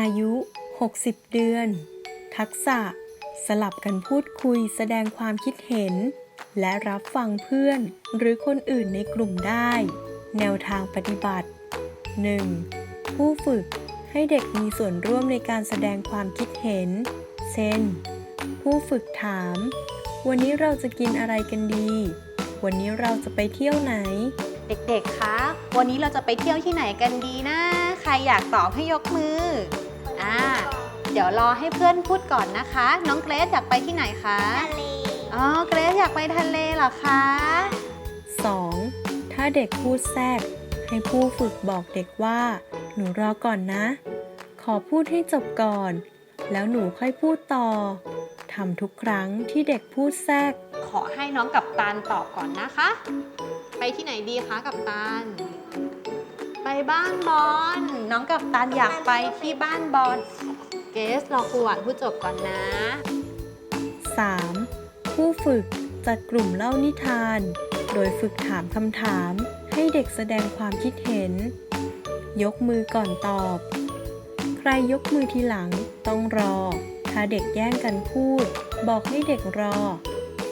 อายุ 60 เดือน ทักษะ สลับกันพูดคุยแสดงความคิดเห็น และรับฟังเพื่อนหรือคนอื่นในกลุ่มได้ แนวทางปฏิบัติ 1. ผู้ฝึกให้เด็กมีส่วนร่วมในการแสดงความคิดเห็น เช่น ผู้ฝึกถาม วันนี้เราจะกินอะไรกันดี วันนี้เราจะไปเที่ยวไหน เด็กๆคะวันนี้เราจะไปเที่ยวที่ไหนกันดีนะ ใครอยากตอบให้ยกมือ อ่า เดี๋ยวรอให้เพื่อนพูดก่อนนะคะ น้องเกรซอยากไปที่ไหนคะ ทะเล อ๋อ เกรซอยากไปทะเลเหรอคะ 2. ถ้าเด็กพูดแทรก ให้ผู้ฝึกบอกเด็กว่า หนูรอก่อนนะ ขอพูดให้จบก่อน แล้วหนูค่อยพูดต่อทำทุกครั้งที่เด็กพูดแทรก ขอให้น้องกับตาลตอบก่อนนะคะ ไปที่ไหนดีคะกับตาลไปบ้านบอลน้องกับตาลอยากไปที่บ้านบอลเกรซรอครูหวานพูดจบก่อนนะ 3. ผู้ฝึกจัดกลุ่มเล่านิทาน โดยฝึกถามคำถามให้เด็กแสดงความคิดเห็น ยกมือก่อนตอบ ใครยกมือทีหลังต้องรอ ถ้าเด็กแย่งกันพูด บอกให้เด็กรอ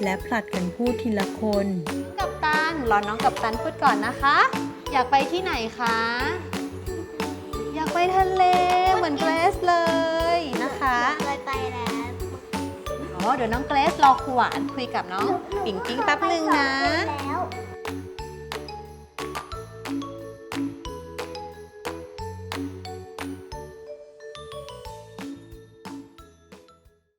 และผลัดกันพูดทีละคน กับตันรอน้องกับตันพูดก่อนนะคะ อยากไปที่ไหนคะ อยากไปทะเลเหมือนเกรซเลยนะคะเคยไปแล้วอ๋อเดี๋ยวน้องเกรซรอครูหวานคุยกับน้องปิ่งปิ้งแป๊บหนึ่งนะ แล้ว